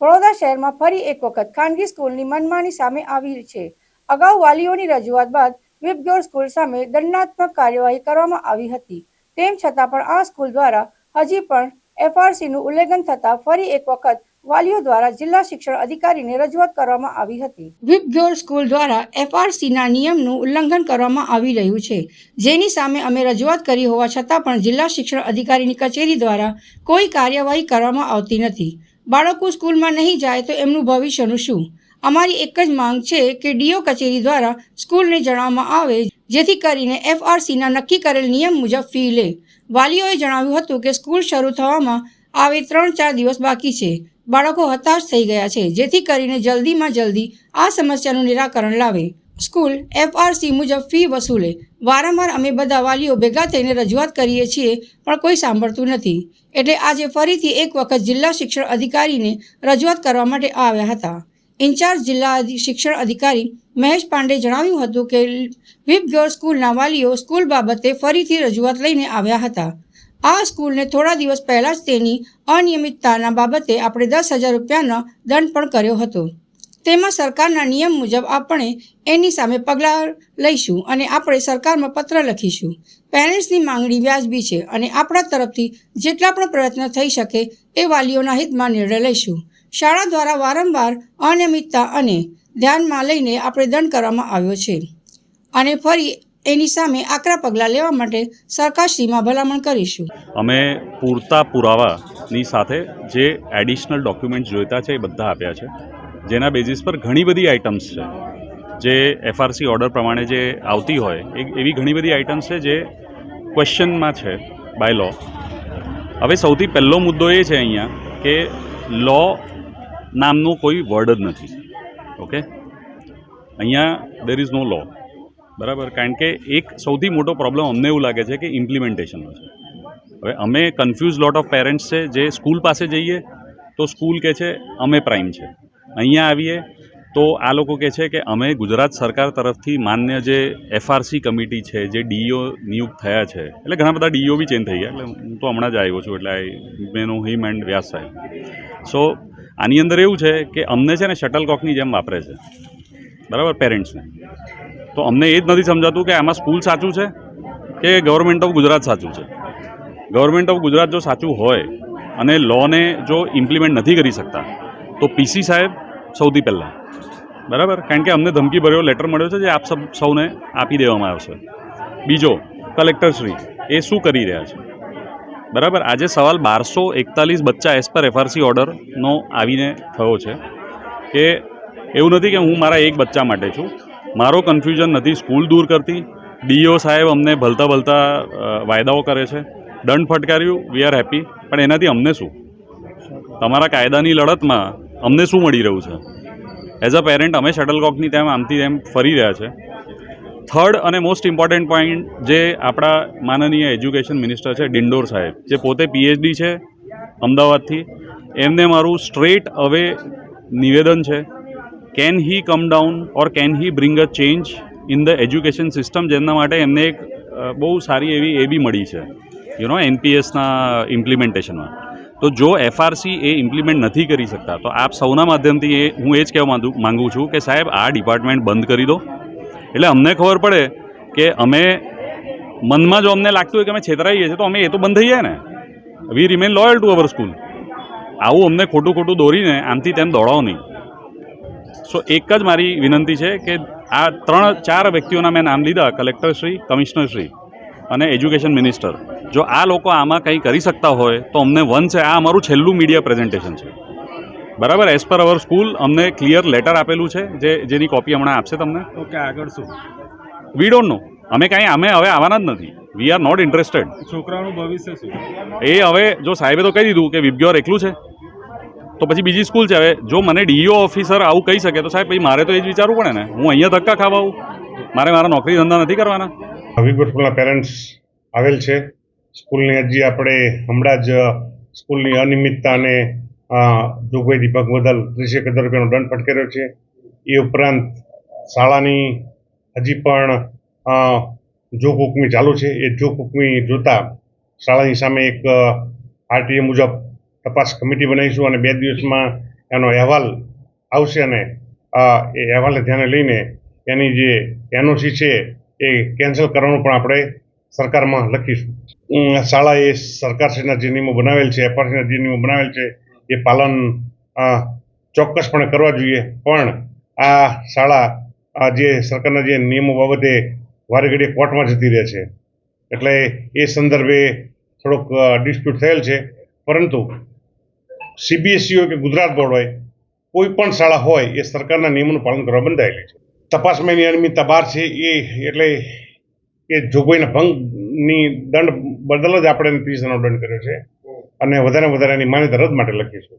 વડોદરા શહેરમાં ફરી એક વખત ખાનગી સ્કૂલની મનમાની સામે આવી છે. અગાઉ વાલીઓની રજૂઆત બાદ વિપગ્યોર સ્કૂલ સામે દંડાત્મક કાર્યવાહી કરવામાં આવી હતી. તેમ છતાં પણ આ સ્કૂલ દ્વારા હજી પણ એફઆરસીનું ઉલ્લંઘન થતાં ફરી એક વખત વાલીઓ દ્વારા જિલ્લા શિક્ષણ અધિકારીને રજૂઆત કરવામાં આવી હતી. વિપગ્યોર સ્કૂલ દ્વારા એફઆરસીના નિયમનું ઉલ્લંઘન કરવામાં આવી રહ્યું છે. જેની સામે અમે રજૂઆત કરી હોવા છતાં પણ જિલ્લા શિક્ષણ અધિકારીની કચેરી દ્વારા કોઈ કાર્યવાહી કરવામાં આવતી નથી. બાળકો સ્કૂલમાં નહીં જાય તો એમનું ભવિષ્યનું શું? અમારી એક જ માંગ છે કે ડીઓ કચેરી દ્વારા સ્કૂલને જણાવવામાં આવે, જેથી કરીને એફઆરસીના નક્કી કરેલ નિયમ મુજબ ફી લે. વાલીઓએ જણાવ્યું હતું કે સ્કૂલ શરૂ થવામાં આવે ત્રણ ચાર દિવસ બાકી છે. બાળકો હતાશ થઈ ગયા છે, જેથી કરીને જલ્દીમાં જલ્દી આ સમસ્યાનું નિરાકરણ લાવે. સ્કૂલ એફઆરસી મુજબ ફી વસૂલે. વારંવાર અમે બધા વાલીઓ ભેગા થઈને રજૂઆત કરીએ છીએ, પણ કોઈ સાંભળતું નથી. એટલે આજે ફરીથી એક વખત જિલ્લા શિક્ષણ અધિકારીને રજૂઆત કરવા માટે આવ્યા હતા. ઇન્ચાર્જ જિલ્લા શિક્ષણ અધિકારી મહેશ પાંડે જણાવ્યું હતું કે વિપગ્યોર સ્કૂલના વાલીઓ સ્કૂલ બાબતે ફરીથી રજૂઆત લઈને આવ્યા હતા. આ સ્કૂલને થોડા દિવસ પહેલાં જ તેની અનિયમિતતાના બાબતે આપણે દસ હજાર રૂપિયાનો દંડ પણ કર્યો હતો. તેમાં સરકારના નિયમ મુજબ આપણે એની સામે પગલાં લઈશું અને આપણે સરકારમાં પત્ર લખીશું. પેરેન્ટ્સની માંગણી વ્યાજબી છે અને આપણા તરફથી જેટલા પણ પ્રયત્ન થઈ શકે એ વાલીઓના હિતમાં નિર્ણય લઈશું. શાળા દ્વારા વારંવાર અનિયમિતતા અને ધ્યાનમાં લઈને આપણે દંડ કરવામાં આવ્યો છે. અને ફરી એની સામે આકરા પગલાં લેવા માટે સરકારશ્રીમાં ભલામણ કરીશું. અમે પૂરતા પુરાવાની સાથે જે એડિશનલ ડોક્યુમેન્ટ જોઈતા છે એ બધા આપ્યા છે. જેના બેઝિસ પર ઘણી બધી આઇટમ્સ છે. જે એફઆરસી ઓર્ડર પ્રમાણે જે આવતી હોય, એ એવી ઘણી બધી આઇટમ્સ છે જે ક્વેશ્ચનમાં છે બાય લો હવે સૌથી પહેલો મુદ્દો એ છે અહીંયા કે લો નામનો કોઈ વર્ડ જ નથી. ઓકે અહીંયા દેર ઇઝ નો લો બરાબર? કારણ કે એક સૌથી મોટો પ્રોબ્લેમ અમને એવું લાગે છે કે ઇમ્પ્લિમેન્ટેશનનો છે. હવે અમે કન્ફ્યુઝ લોટ ઓફ પેરેન્ટ્સ છે, જે સ્કૂલ પાસે જઈએ તો સ્કૂલ કહે છે, અમે પ્રાઇમ છે. અહીંયા આવીએ તો આ લોકો કહે છે કે અમે ગુજરાત સરકાર તરફથી માન્ય જે એફઆરસી કમિટી છે, જે ડીઈઓ નિયુક્ત થયા છે, એટલે ઘણા બધા ડીઈઓ બી ચેન્જ થઈ ગયા, એટલે હું તો હમણાં જ આવ્યો છું, એટલે આઈ મેનો હિમ એન્ડ વ્યાસ સાહેબ. સો આની અંદર એવું છે કે અમને છે ને શટલકોકની જેમ વાપરે છે. બરાબર? પેરેન્ટ્સને તો અમને એ જ નથી સમજાતું કે આમાં સ્કૂલ સાચું છે કે ગવર્મેન્ટ ઓફ ગુજરાત સાચું છે? ગવર્મેન્ટ ઓફ ગુજરાત જો સાચું હોય અને લોને જો ઇમ્પ્લિમેન્ટ નથી કરી શકતા તો પીસી સાહેબ સૌથી પહેલાં. બરાબર? કારણ કે અમને ધમકી ભર્યો લેટર મળ્યો છે જે આપ સબ, સૌને આપી દેવામાં આવશે. બીજો કલેક્ટરશ્રી એ શું કરી રહ્યા છે? બરાબર? આજે સવાલ બારસો એકતાલીસ બચ્ચા એઝ પર એફઆરસી ઓર્ડરનો આવીને થયો છે કે એવું નથી કે હું મારા એક બચ્ચા માટે છું. મારો કન્ફ્યુઝન નથી સ્કૂલ દૂર કરતી. ડીઓ સાહેબ અમને ભલતા ભલતા વાયદાઓ કરે છે. દંડ ફટકાર્યું વી આર હેપી પણ એનાથી અમને શું? તમારા કાયદાની લડતમાં અમને શું મળી રહ્યું છે? એઝ અ પેરેન્ટ અમે શટલકોકની તેમ આમથી તેમ ફરી રહ્યા છે. થર્ડ અને મોસ્ટ ઇમ્પોર્ટન્ટ પોઈન્ટ જે આપણા માનનીય એજ્યુકેશન મિનિસ્ટર છે, ડિંડોર સાહેબ, જે પોતે પીએચડી છે અમદાવાદથી, એમને મારું સ્ટ્રેટ અવે નિવેદન છે can he come down or can he bring a change in the education system જેના માટે એમને એક બહુ સારી એવી એ બી મળી છે. યુ નો એનપીએસના ઇમ્પ્લિમેન્ટેશનમાં તો જો એફઆરસી એ ઇમ્પ્લિમેન્ટ નથી કરી શકતા, તો આપ સૌના માધ્યમથી એ હું એ જ કહેવા માંગુ માગું છું કે સાહેબ, આ ડિપાર્ટમેન્ટ બંધ કરી દો. એટલે અમને ખબર પડે કે અમે મનમાં જો અમને લાગતું હોય કે અમે છેતરાઈએ છીએ, તો અમે એ તો બંધ થઈ જાય ને. We remain loyal to our school આવું અમને ખોટું ખોટું દોરીને આમથી તેમ દોડાવો નહીં. સો એક જ મારી વિનંતી છે કે આ ત્રણ ચાર વ્યક્તિઓના મેં નામ લીધા કલેક્ટરશ્રી કમિશનરશ્રી અને એજ્યુકેશન મિનિસ્ટર જો આ લોકો આમાં કંઈ કરી શકતા હોય તો અમને વન છે આ અમારું છેલ્લું મીડિયા પ્રેઝન્ટેશન છે. બરાબર? એઝ પર અવર સ્કૂલ અમને ક્લિયર લેટર આપેલું છે જે જેની કોપી હમણાં આપશે તમને. ઓકે આગળ શું? વી ડોન્ટ નો અમે કાંઈ અમે હવે આવવાના જ નથી. વી આર નોટ ઇન્ટરેસ્ટેડ છોકરાઓનું ભવિષ્ય શું? એ હવે જો સાહેબે તો કહી દીધું કે વિબ્યોર એકલું છે તો પછી બીજી સ્કૂલ છે. હવે જો મને ડીઈઓ ઓફિસર આવું કહી શકે તો સાહેબ પછી મારે તો એ જ વિચારવું પડે ને. હું અહીંયા ધક્કા ખાવા આવું. મારે મારા નોકરી ધંધા નથી કરવાના. વિગો પેરેન્ટ્સ આવેલ છે. સ્કૂલની અરજી આપણે હમણાં જ સ્કૂલની અનિયમિતતાને જોગવાઈ દીપક બદલ ત્રીસેક હજાર રૂપિયાનો દંડ ફટકાર્યો છે. એ ઉપરાંત શાળાની હજી પણ જોગ હુકમી ચાલુ છે. એ જોગ હુકમી જોતા શાળાની સામે એક આરટીએ મુજબ તપાસ કમિટી બનાવીશું અને બે દિવસમાં એનો અહેવાલ આવશે અને એ અહેવાલને ધ્યાને લઈને એની જે એનઓસી છે એ કેન્સલ કરવાનું પણ આપણે સરકારમાં લખીશું. શાળાએ સરકારશ્રીના જે નિયમો બનાવેલ છે એફઆરસીના જે નિયમો બનાવેલ છે, એ પાલન ચોક્કસપણે કરવા જોઈએ. પણ આ શાળા, આ જે સરકારના જે નિયમો બાબતે વારે ઘડીએ કોર્ટમાં જતી રહે છે. એટલે એ સંદર્ભે થોડોક ડિસ્પ્યુટ થયેલ છે. પરંતુ સીબીએસઈ હોય કે ગુજરાત બોર્ડ હોય, કોઈ પણ શાળા હોય, એ સરકારના નિયમોનું પાલન કરવા બંધાયેલી છે. તપાસમાં એની અનિયમિતતા બહાર છે એ, એટલે એ જોગવાઈના ભંગની દંડ બદલ જ આપણે હજારનો દંડ કર્યો છે. અને વધારે વધારે એની માન્યતા રદ માટે લખીશું.